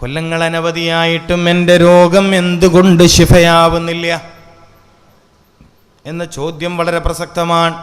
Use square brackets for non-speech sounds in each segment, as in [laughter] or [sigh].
കൊല്ലങ്ങൾ അനവധിയായിട്ടും എന്റെ രോഗം എന്തുകൊണ്ട് ശിഫയാവുന്നില്ല? എന്ന ചോദ്യം വളരെ പ്രസക്തമാണ്.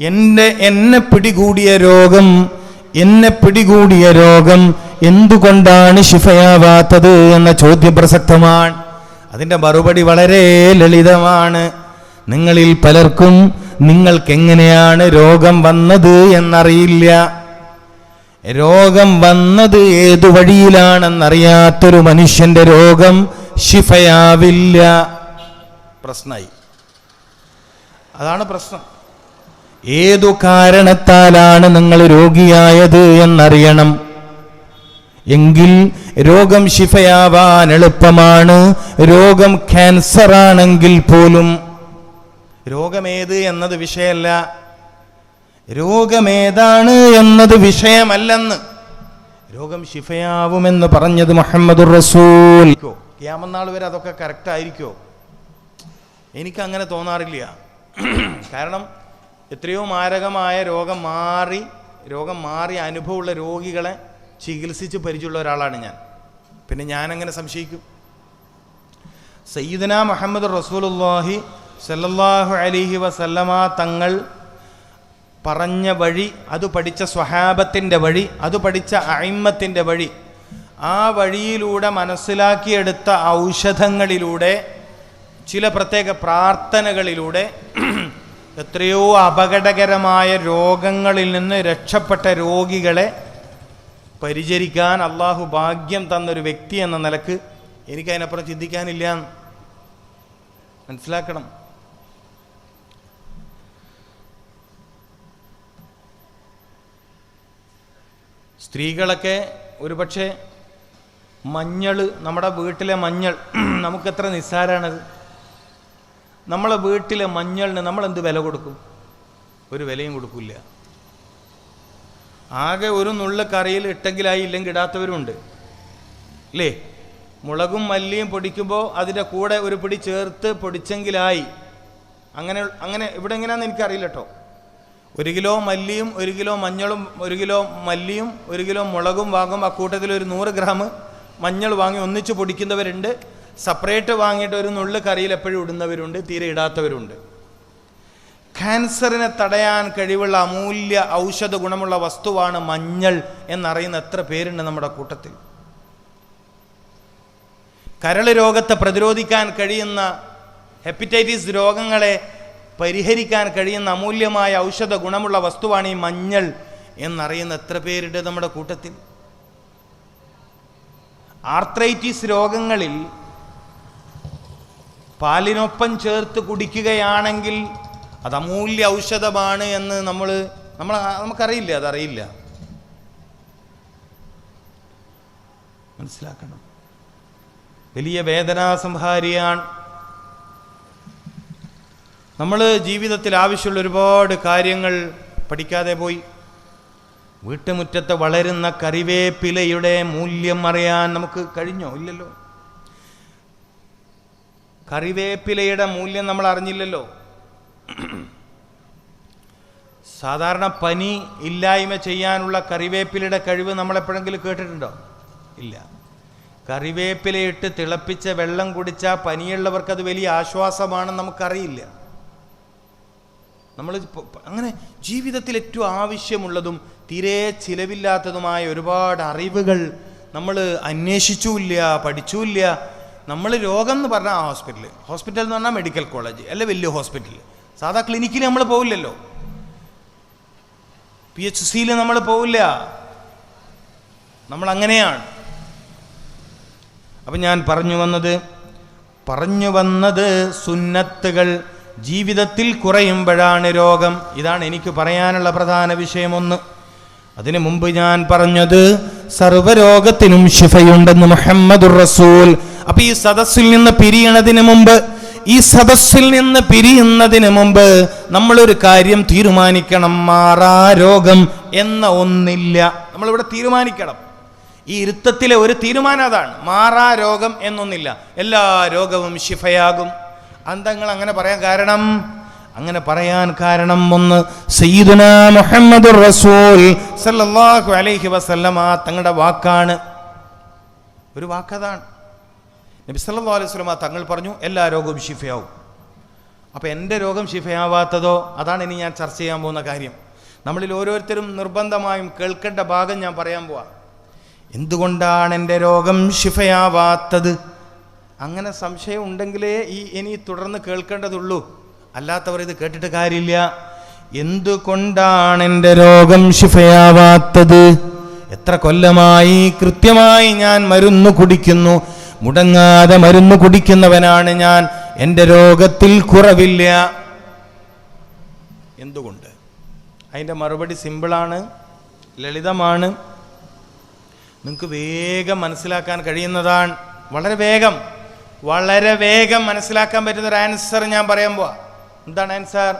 എന്റെ എന്നെ പിടികൂടിയ രോഗം എന്നെ പിടികൂടിയ രോഗം എന്തുകൊണ്ടാണ് ശിഫയാവാത്തത് എന്ന ചോദ്യം പ്രസക്തമാണ്. അതിന്റെ മറുപടി വളരെ ലളിതമാണ്. നിങ്ങളിൽ പലർക്കും നിങ്ങൾക്കെങ്ങനെയാണ് രോഗം വന്നത് എന്നറിയില്ല. രോഗം വന്നത് ഏതു വഴിയിലാണെന്നറിയാത്തൊരു മനുഷ്യന്റെ രോഗം ശിഫയാവില്ല. പ്രശ്നമായി അതാണ് പ്രശ്നം. ഏതു കാരണത്താലാണ് നിങ്ങൾ രോഗിയായത് എന്നറിയണം. എങ്കിൽ രോഗം ശിഫയാവാൻ എളുപ്പമാണ്. രോഗം ക്യാൻസർ ആണെങ്കിൽ പോലും രോഗമേത് എന്നത് വിഷയമല്ല രോഗമേതാണ് എന്നത് വിഷയമല്ലെന്ന്. രോഗം ശിഫയാവുമെന്ന് പറഞ്ഞത് മുഹമ്മദ് റസൂൽ. ക്യാമന്നാൾ വരെ അതൊക്കെ കറക്റ്റ് ആയിരിക്കോ? എനിക്ക് അങ്ങനെ തോന്നാറില്ല. കാരണം എത്രയോ മാരകമായ രോഗം മാറി രോഗം മാറി അനുഭവമുള്ള രോഗികളെ ചികിത്സിച്ച് പരിചയമുള്ള ഒരാളാണ് ഞാൻ. പിന്നെ ഞാനങ്ങനെ സംശയിക്കും. സയ്യിദന മുഹമ്മദ് റസൂലുല്ലാഹി സല്ലാഹു അലിഹി വസല്ലമ തങ്ങൾ പറഞ്ഞ വഴി അത് പഠിച്ച സ്വഹാബത്തിന്റെ വഴി അത് പഠിച്ച അയിമ്മത്തിന്റെ വഴി ആ വഴിയിലൂടെ മനസ്സിലാക്കിയെടുത്ത ഔഷധങ്ങളിലൂടെ ചില പ്രത്യേക പ്രാർത്ഥനകളിലൂടെ [clears throat] എത്രയോ അപകടകരമായ രോഗങ്ങളിൽ നിന്ന് രക്ഷപ്പെട്ട രോഗികളെ പരിചരിക്കാൻ അള്ളാഹു ഭാഗ്യം തന്നൊരു വ്യക്തി എന്ന നിലയ്ക്ക് എനിക്കതിനപ്പുറം ചിന്തിക്കാനില്ല. മനസ്സിലാക്കണം സ്ത്രീകളൊക്കെ ഒരുപക്ഷെ മഞ്ഞൾ നമ്മുടെ വീട്ടിലെ മഞ്ഞൾ [clears throat] നമുക്കെത്ര നിസ്സാരാണത്. നമ്മളെ വീട്ടിലെ മഞ്ഞളിന് നമ്മളെന്ത് വില കൊടുക്കും? ഒരു വിലയും കൊടുക്കില്ല. ആകെ ഒരു നുള്ള കറിയിൽ ഇട്ടെങ്കിലായി ഇല്ലെങ്കിൽ ഇടാത്തവരുണ്ട് അല്ലേ മുളകും മല്ലിയും പൊടിക്കുമ്പോൾ അതിന്റെ കൂടെ ഒരു പിടി ചേർത്ത് പൊടിച്ചെങ്കിലായി. അങ്ങനെ അങ്ങനെ ഇവിടെ എങ്ങനെയാണെന്ന് എനിക്കറിയില്ല കേട്ടോ ഒരു കിലോ മല്ലിയും ഒരു കിലോ മഞ്ഞളും ഒരു കിലോ മല്ലിയും ഒരു കിലോ മുളകും വാങ്ങും. ആ കൂട്ടത്തിൽ ഒരു നൂറ് ഗ്രാം മഞ്ഞൾ വാങ്ങി ഒന്നിച്ച് പൊടിക്കുന്നവരുണ്ട്. സെപ്പറേറ്റ് വാങ്ങിയിട്ട് ഒരു നുള്ളു കറിയിൽ എപ്പോഴും ഇടുന്നവരുണ്ട്. തീരെ ഇടാത്തവരുണ്ട്. ക്യാൻസറിനെ തടയാൻ കഴിവുള്ള അമൂല്യ ഔഷധ ഗുണമുള്ള വസ്തുവാണ് മഞ്ഞൾ എന്നറിയുന്ന എത്ര പേരുണ്ട് നമ്മുടെ കൂട്ടത്തിൽ. കരൾ രോഗത്തെ പ്രതിരോധിക്കാൻ കഴിയുന്ന ഹെപ്പറ്റൈറ്റിസ് രോഗങ്ങളെ പരിഹരിക്കാൻ കഴിയുന്ന അമൂല്യമായ ഔഷധ ഗുണമുള്ള വസ്തുവാണ് ഈ മഞ്ഞൾ എന്നറിയുന്ന എത്ര പേരുണ്ട് നമ്മുടെ കൂട്ടത്തിൽ? ആർത്രൈറ്റിസ് രോഗങ്ങളിൽ പാലിനൊപ്പം ചേർത്ത് കുടിക്കുകയാണെങ്കിൽ അത് അമൂല്യ ഔഷധമാണ് എന്ന് നമ്മൾ നമ്മൾ നമുക്കറിയില്ല അതറിയില്ല. മനസ്സിലാക്കണം. വലിയ വേദനാസംഹാരിയാണ് നമ്മൾ ജീവിതത്തിൽ ആവശ്യമുള്ള ഒരുപാട് കാര്യങ്ങൾ പഠിക്കാതെ പോയി. വീട്ടുമുറ്റത്ത് വളരുന്ന കറിവേപ്പിലയുടെ മൂല്യം അറിയാൻ നമുക്ക് കഴിഞ്ഞോ? ഇല്ലല്ലോ. കറിവേപ്പിലയുടെ മൂല്യം നമ്മൾ അറിഞ്ഞില്ലല്ലോ. സാധാരണ പനി ഇല്ലായ്മ ചെയ്യാനുള്ള കറിവേപ്പിലയുടെ കഴിവ് നമ്മൾ എപ്പോഴെങ്കിലും കേട്ടിട്ടുണ്ടോ? ഇല്ല. കറിവേപ്പിലയിട്ട് തിളപ്പിച്ച വെള്ളം കുടിച്ചാൽ പനിയുള്ളവർക്ക് അത് വലിയ ആശ്വാസമാണെന്ന് നമുക്കറിയില്ല. നമ്മൾ അങ്ങനെ ജീവിതത്തിൽ ഏറ്റവും ആവശ്യമുള്ളതും തീരെ ചിലവില്ലാത്തതുമായ ഒരുപാട് അറിവുകൾ നമ്മൾ അന്വേഷിച്ചുമില്ല പഠിച്ചുമില്ല. നമ്മൾ രോഗം എന്ന് പറഞ്ഞാൽ ഹോസ്പിറ്റൽ ഹോസ്പിറ്റൽ എന്ന് പറഞ്ഞാൽ മെഡിക്കൽ കോളേജ് അല്ല വലിയ ഹോസ്പിറ്റൽ സാധാ ക്ലിനിക്കിൽ നമ്മൾ പോവില്ലല്ലോ. പി എച്ച് സിയിൽ നമ്മൾ പോവില്ല. നമ്മൾ അങ്ങനെയാണ്. അപ്പം ഞാൻ പറഞ്ഞു വന്നത് പറഞ്ഞു വന്നത് സുന്നത്തുകൾ ജീവിതത്തിൽ കുറയുമ്പോഴാണ് രോഗം. ഇതാണ് എനിക്ക് പറയാനുള്ള പ്രധാന വിഷയമൊന്ന്. അതിനു മുമ്പ് ഞാൻ പറഞ്ഞത് സർവരോഗത്തിനും ശിഫയുണ്ടെന്ന് മുഹമ്മദുർ റസൂൽ. അപ്പൊ ഈ സദസ്സിൽ നിന്ന് പിരിയണതിന് മുമ്പ് ഈ സദസ്സിൽ നിന്ന് പിരിയുന്നതിന് മുമ്പ് നമ്മളൊരു കാര്യം തീരുമാനിക്കണം. മാറാ രോഗം എന്ന ഒന്നില്ല. നമ്മളിവിടെ തീരുമാനിക്കണം. ഈ ഇരുത്തത്തിലെ ഒരു തീരുമാനം അതാണ്. മാറാ രോഗം എന്നൊന്നില്ല. എല്ലാ രോഗവും ശിഫയാകും. അന്തങ്ങൾ അങ്ങനെ പറയാൻ കാരണം? അങ്ങനെ പറയാൻ കാരണം ഒന്ന് സയ്യിദുന മുഹമ്മദ് റസൂൽ സല്ലല്ലാഹു അലൈഹി വസല്ലമ തങ്ങളുടെ വാക്കാണ്. ഒരു വാക്കതാണ്. നബി സല്ലല്ലാഹു അലൈഹി വസല്ലമ തങ്ങൾ പറഞ്ഞു എല്ലാ രോഗവും ഷിഫയാവും അപ്പോൾ എന്റെ രോഗം ഷിഫയാവാത്തതോ അതാണ് ഇനി ഞാൻ ചർച്ച ചെയ്യാൻ പോകുന്ന കാര്യം. നമ്മളിൽ ഓരോരുത്തരും നിർബന്ധമായും കേൾക്കേണ്ട ഭാഗം ഞാൻ പറയാൻ പോവാ. എന്തുകൊണ്ടാണ് എന്റെ രോഗം ഷിഫയാവാത്തത് അങ്ങനെ സംശയം ഉണ്ടെങ്കിലേ ഈ ഇനി തുടർന്ന് കേൾക്കേണ്ടതുള്ളൂ. അല്ലാത്തവർ ഇത് കേട്ടിട്ട് കാര്യമില്ല. എന്തുകൊണ്ടാണ് എന്റെ രോഗം ശിഫയാവാത്തത്? എത്ര കൊല്ലമായി കൃത്യമായി ഞാൻ മരുന്ന് കുടിക്കുന്നു. മുടങ്ങാതെ മരുന്ന് കുടിക്കുന്നവനാണ് ഞാൻ. എന്റെ രോഗത്തിൽ കുറവില്ല. എന്തുകൊണ്ട്? അതിന്റെ മറുപടി സിമ്പിളാണ് ലളിതമാണ്. നിങ്ങൾക്ക് വേഗം മനസ്സിലാക്കാൻ കഴിയുന്നതാണ്. വളരെ വേഗം. വളരെ വേഗം മനസ്സിലാക്കാൻ പറ്റുന്ന ഒരു ആൻസർ ഞാൻ പറയാൻ പോവാ. എന്താണ് ആൻസർ?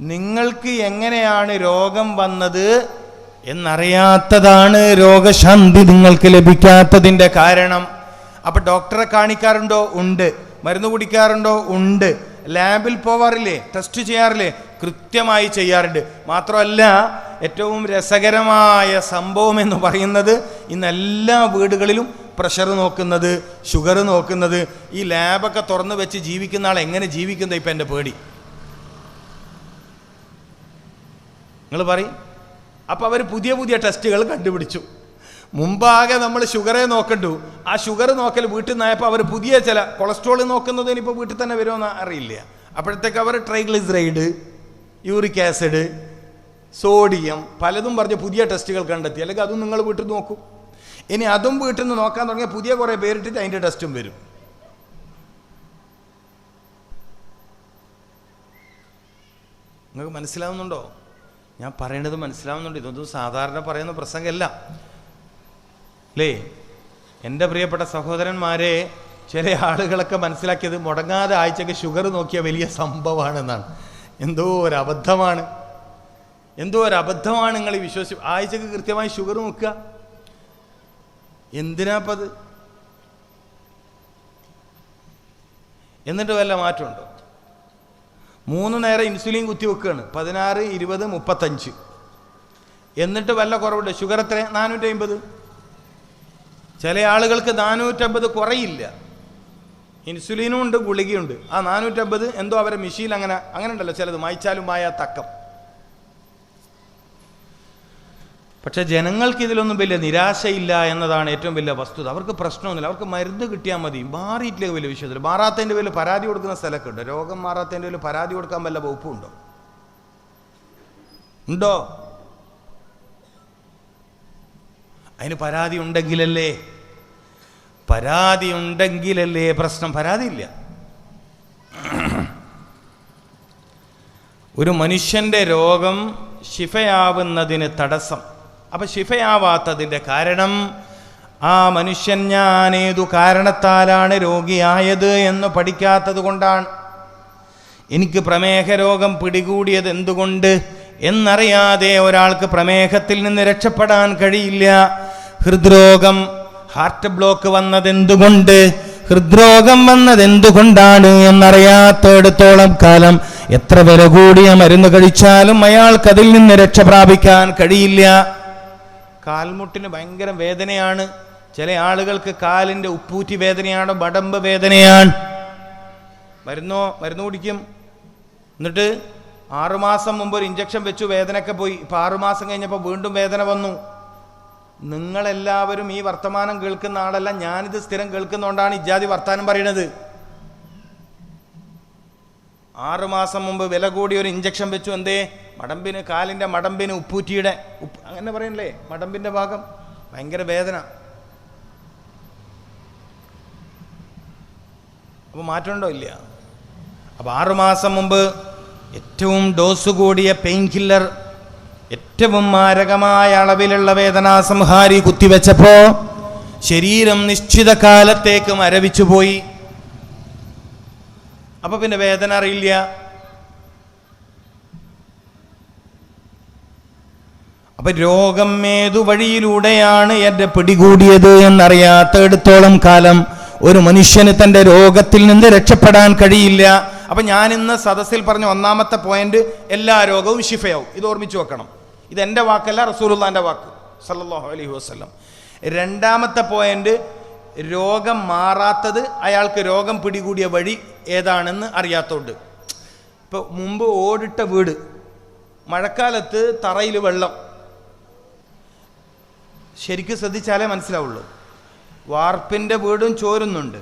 നിങ്ങൾക്ക് എങ്ങനെയാണ് രോഗം വന്നത് എന്നറിയാത്തതാണ് രോഗശാന്തി നിങ്ങൾക്ക് ലഭിക്കാത്തതിന്റെ കാരണം. അപ്പൊ ഡോക്ടറെ കാണിക്കാറുണ്ടോ? ഉണ്ട്. മരുന്ന് കുടിക്കാറുണ്ടോ? ഉണ്ട്. ലാബിൽ പോവാറില്ലേ? ടെസ്റ്റ് ചെയ്യാറില്ലേ? കൃത്യമായി ചെയ്യാറുണ്ട്. മാത്രമല്ല ഏറ്റവും രസകരമായ സംഭവം എന്ന് പറയുന്നത് ഇന്ന് എല്ലാ വീടുകളിലും പ്രഷർ നോക്കുന്നത് ഷുഗർ നോക്കുന്നത് ഈ ലാബൊക്കെ തുറന്നു വെച്ച് ജീവിക്കുന്ന ആൾ എങ്ങനെ ജീവിക്കുന്നത് ഇപ്പം എന്റെ പേടി? നിങ്ങൾ പറയും. അപ്പോൾ അവർ പുതിയ പുതിയ ടെസ്റ്റുകൾ കണ്ടുപിടിച്ചു. മുമ്പാകെ നമ്മൾ ഷുഗറെ നോക്കണ്ടു. ആ ഷുഗർ നോക്കൽ വീട്ടിൽ നിന്നായപ്പോൾ അവർ പുതിയ ചില കൊളസ്ട്രോൾ നോക്കുന്നത് ഇനിയിപ്പോൾ വീട്ടിൽ തന്നെ വരുമെന്ന് അറിയില്ല. അപ്പോഴത്തേക്ക് അവർ ട്രൈഗ്ലിസറൈഡ് യൂറിക് ആസിഡ് സോഡിയം പലതും പറഞ്ഞ് പുതിയ ടെസ്റ്റുകൾ കണ്ടെത്തി. അല്ലെങ്കിൽ അതും നിങ്ങൾ വീട്ടിൽ നോക്കൂ. ഇനി അതും വീട്ടിൽ നിന്ന് നോക്കാൻ തുടങ്ങിയ പുതിയ കുറേ പേരിട്ടിട്ട് അതിന്റെ ടെസ്റ്റും വരും. നിങ്ങൾക്ക് മനസ്സിലാവുന്നുണ്ടോ? ഞാൻ പറയേണ്ടത് മനസ്സിലാവുന്നുണ്ട്. ഇതൊന്നും സാധാരണ പറയുന്ന പ്രസംഗമല്ല. അല്ലേ എന്റെ പ്രിയപ്പെട്ട സഹോദരന്മാരെ ചില ആളുകളൊക്കെ മനസ്സിലാക്കിയത് മുടങ്ങാതെ ആഴ്ചയ്ക്ക് ഷുഗർ നോക്കിയ വലിയ സംഭവമാണെന്നാണ്. എന്തോ ഒരു അബദ്ധമാണ് എന്തോ ഒരു അബദ്ധമാണ് നിങ്ങൾ വിശ്വസി ആഴ്ചക്ക് കൃത്യമായി ഷുഗർ നോക്കുക. എന്തിനാപ്പത്? എന്നിട്ട് വല്ല മാറ്റമുണ്ടോ? മൂന്ന് നേരം ഇൻസുലിൻ കുത്തിവെക്കുകയാണ് പതിനാറ് ഇരുപത് മുപ്പത്തഞ്ച്. എന്നിട്ട് വല്ല കുറവുണ്ട്? ഷുഗർ എത്ര? നാനൂറ്റി അമ്പത് ചില ആളുകൾക്ക് നാനൂറ്റമ്പത് കുറയില്ല. ഇൻസുലിനും ഉണ്ട് ഗുളികയുണ്ട്. ആ നാനൂറ്റമ്പത് എന്തോ അവരെ മെഷീൻ അങ്ങനെ അങ്ങനെ ഉണ്ടല്ലോ. ചിലത് മായ്ച്ചാലും മായ തക്കം പക്ഷെ ജനങ്ങൾക്ക് ഇതിലൊന്നും വലിയ നിരാശയില്ല എന്നതാണ് ഏറ്റവും വലിയ വസ്തുത. അവർക്ക് പ്രശ്നമൊന്നുമില്ല. അവർക്ക് മരുന്ന് കിട്ടിയാൽ മതി. മാറിയിട്ടില്ല വലിയ വിഷയത്തിൽ മാറാത്തതിന്റെ പേരിൽ പരാതി കൊടുക്കുന്ന സ്ഥലമൊക്കെ ഉണ്ട് രോഗം മാറാത്തതിന്റെ പേരിൽ പരാതി കൊടുക്കാൻ വല്ല വകുപ്പുണ്ടോ ഉണ്ടോ? അതിന് പരാതി ഉണ്ടെങ്കിലല്ലേ? പരാതി ഉണ്ടെങ്കിലല്ലേ പ്രശ്നം? പരാതിയില്ല. ഒരു മനുഷ്യന്റെ രോഗം ശിഫയാവുന്നതിന് തടസ്സം. അപ്പം ശിഫയാവാത്തതിന്റെ കാരണം ആ മനുഷ്യൻ ഞാൻ ഏതു കാരണത്താലാണ് രോഗിയായത് എന്ന് പഠിക്കാത്തത് കൊണ്ടാണ്. എനിക്ക് പ്രമേഹ രോഗം പിടികൂടിയത് എന്തുകൊണ്ട് എന്നറിയാതെ ഒരാൾക്ക് പ്രമേഹത്തിൽ നിന്ന് രക്ഷപ്പെടാൻ കഴിയില്ല. ഹൃദ്രോഗം ഹാർട്ട് ബ്ലോക്ക് വന്നത് എന്തുകൊണ്ട് ഹൃദ്രോഗം വന്നത് എന്തുകൊണ്ടാണ് എന്നറിയാത്തടത്തോളം കാലം എത്ര വില കൂടിയ മരുന്ന് കഴിച്ചാലും അയാൾക്കതിൽ നിന്ന് രക്ഷ പ്രാപിക്കാൻ കഴിയില്ല. കാൽമുട്ടിന് ഭയങ്കര വേദനയാണ്. ചില ആളുകൾക്ക് കാലിന്റെ ഉപ്പൂറ്റി വേദനയാണ് വടമ്പ് വേദനയാണ്. മരുന്നോ മരുന്ന് കുടിക്കും. എന്നിട്ട് ആറുമാസം മുമ്പ് ഒരു ഇഞ്ചക്ഷൻ വെച്ചു വേദനയൊക്കെ പോയി. ഇപ്പം ആറുമാസം കഴിഞ്ഞപ്പോൾ വീണ്ടും വേദന വന്നു. നിങ്ങളെല്ലാവരും ഈ വർത്തമാനം കേൾക്കുന്ന ആളല്ല ഞാനിത് സ്ഥിരം കേൾക്കുന്നതുകൊണ്ടാണ് ഇജാതി വർത്താനം പറയണത്. ആറുമാസം മുമ്പ് വില കൂടി ഒരു ഇഞ്ചക്ഷൻ വെച്ചു എന്തേ? മടമ്പിന് കാലിന്റെ മടമ്പിന് ഉപ്പൂറ്റിയുടെ ഉപ്പ് അങ്ങനെ പറയണല്ലേ? മടമ്പിന്റെ ഭാഗം ഭയങ്കര വേദന. അപ്പോൾ മാറ്റമുണ്ടോ ഇല്ല? അപ്പോൾ ആറുമാസം മുമ്പ് ഏറ്റവും ഡോസ് കൂടിയ പെയിൻ കില്ലർ ഏറ്റവും മാരകമായ അളവിലുള്ള വേദനാസംഹാരി കുത്തിവെച്ചപ്പോൾ ശരീരം നിശ്ചിത കാലത്തേക്ക് മരവിച്ചു പോയി അപ്പോൾ പിന്നെ വേദന അറിയില്ല. അപ്പൊ രോഗം ഏതു വഴിയിലൂടെയാണ് എന്റെ പിടികൂടിയത് എന്നറിയാത്തയിടത്തോളം കാലം ഒരു മനുഷ്യന് തന്റെ രോഗത്തിൽ നിന്ന് രക്ഷപ്പെടാൻ കഴിയില്ല. അപ്പൊ ഞാൻ ഇന്ന് സദസ്സിൽ പറഞ്ഞ ഒന്നാമത്തെ പോയിന്റ് എല്ലാ രോഗവും ഷിഫയാവും ഇത് ഓർമ്മിച്ചു വെക്കണം. ഇത് എന്റെ വാക്കല്ല റസൂലുള്ളാന്റെ വാക്ക്. സല്ലല്ലാഹു അലൈഹി വസ്ലം രണ്ടാമത്തെ പോയിന്റ് രോഗം മാറാത്തത് അയാൾക്ക് രോഗം പിടികൂടിയ വഴി ഏതാണെന്ന് അറിയാത്തോണ്ട്. ഇപ്പോൾ മുമ്പ് ഓടിട്ട വീട് മഴക്കാലത്ത് തറയിൽ വെള്ളം. ശരിക്കും ശ്രദ്ധിച്ചാലേ മനസ്സിലാവുള്ളൂ. വാർപ്പിന്റെ വീടും ചോരുന്നുണ്ട്.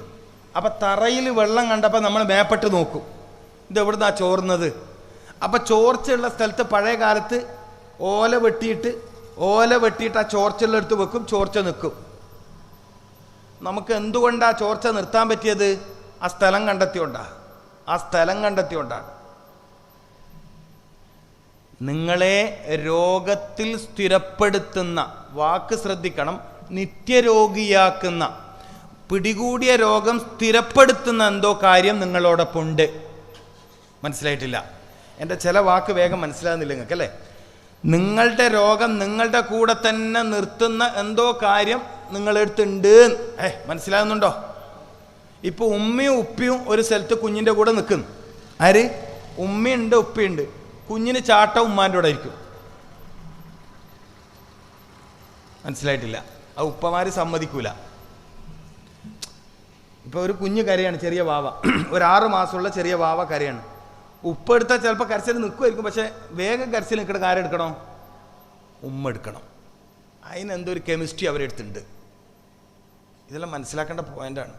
അപ്പം തറയിൽ വെള്ളം കണ്ടപ്പോൾ നമ്മൾ മേപ്പെട്ട് നോക്കും. ഇതെവിടുന്നാണ് ചോർന്നത്? അപ്പം ചോർച്ചയുള്ള സ്ഥലത്ത് പഴയ കാലത്ത് ഓല വെട്ടിയിട്ട് ഓല വെട്ടിയിട്ട് ആ ചോർച്ചയുള്ള അടുത്ത് വെക്കും ചോർച്ച നിൽക്കും നമുക്ക് എന്തുകൊണ്ടാണ് ചോർച്ച നിർത്താൻ പറ്റിയത്? ആ സ്ഥലം കണ്ടെത്തിയോണ്ടാ. ആ സ്ഥലം കണ്ടെത്തിയോണ്ടാണ്. നിങ്ങളെ രോഗത്തിൽ സ്ഥിരപ്പെടുത്തുന്ന വാക്ക് ശ്രദ്ധിക്കണം നിത്യരോഗിയാക്കുന്ന പിടികൂടിയ രോഗം സ്ഥിരപ്പെടുത്തുന്ന എന്തോ കാര്യം നിങ്ങളോടൊപ്പം ഉണ്ട് മനസ്സിലായിട്ടില്ല. എന്റെ ചില വാക്ക് വേഗം മനസ്സിലാകുന്നില്ല നിങ്ങൾക്ക് അല്ലേ? നിങ്ങളുടെ രോഗം നിങ്ങളുടെ കൂടെ തന്നെ നിർത്തുന്ന എന്തോ കാര്യം നിങ്ങളെടുത്തുണ്ട്. ഏ മനസ്സിലാകുന്നുണ്ടോ? ഇപ്പോൾ ഉമ്മയും ഉപ്പിയും ഒരു സ്ഥലത്ത് കുഞ്ഞിന്റെ കൂടെ നിൽക്കുന്നു ആര്? ഉമ്മയുണ്ട് ഉപ്പയുണ്ട്. കുഞ്ഞിന് ചാട്ട ഉമ്മാന്റെ കൂടെ ആയിരിക്കും. മനസ്സിലായിട്ടില്ല. ആ ഉപ്പമാര് സമ്മതിക്കൂല. ഇപ്പൊ ഒരു കുഞ്ഞു കരയാണ് ചെറിയ വാവ. [clears throat] ഒരു ആറ് മാസമുള്ള ചെറിയ വാവ കരയാണ്. ഉപ്പ് എടുത്താൽ ചിലപ്പോൾ കരച്ചിൽ നിൽക്കുമായിരിക്കും പക്ഷെ വേഗം കരച്ചിൽ നിൽക്കണം കാര്യം എടുക്കണോ? ഉമ്മ എടുക്കണം. അതിനെന്തോ ഒരു കെമിസ്ട്രി അവരെടുത്തിട്ടുണ്ട്. ഇതെല്ലാം മനസ്സിലാക്കേണ്ട പോയിന്റാണ്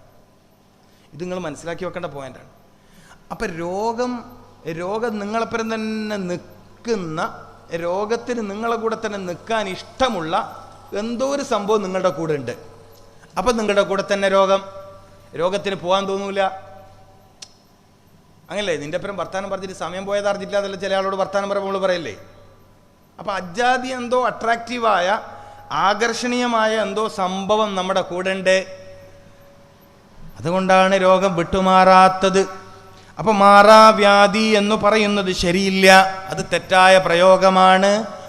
ഇത് നിങ്ങൾ മനസ്സിലാക്കി വെക്കേണ്ട പോയിന്റാണ് അപ്പം രോഗം രോഗം നിങ്ങളെപ്പുറം തന്നെ നിൽക്കുന്ന രോഗത്തിന് നിങ്ങളെ കൂടെ തന്നെ നിൽക്കാൻ ഇഷ്ടമുള്ള എന്തോ ഒരു സംഭവം നിങ്ങളുടെ കൂടെ ഉണ്ട്. അപ്പം നിങ്ങളുടെ കൂടെ തന്നെ രോഗം. രോഗത്തിന് പോകാൻ തോന്നൂല. അങ്ങനല്ലേ? നിന്റെ അപ്പുറം വർത്താനം പറഞ്ഞിട്ട് സമയം പോയത് അറിഞ്ഞില്ല ചില ആളോട് വർത്താനം പറയുമ്പോൾ പറയല്ലേ? അപ്പം അജാതി എന്തോ അട്രാക്റ്റീവായ ആകർഷണീയമായ എന്തോ സംഭവം നമ്മുടെ കൂടെ ഉണ്ട്. അതുകൊണ്ടാണ് രോഗം വിട്ടുമാറാത്തത്. അപ്പൊ മാറാവ്യാധി എന്ന് പറയുന്നത് ശരിയില്ല. അത് തെറ്റായ പ്രയോഗമാണ്.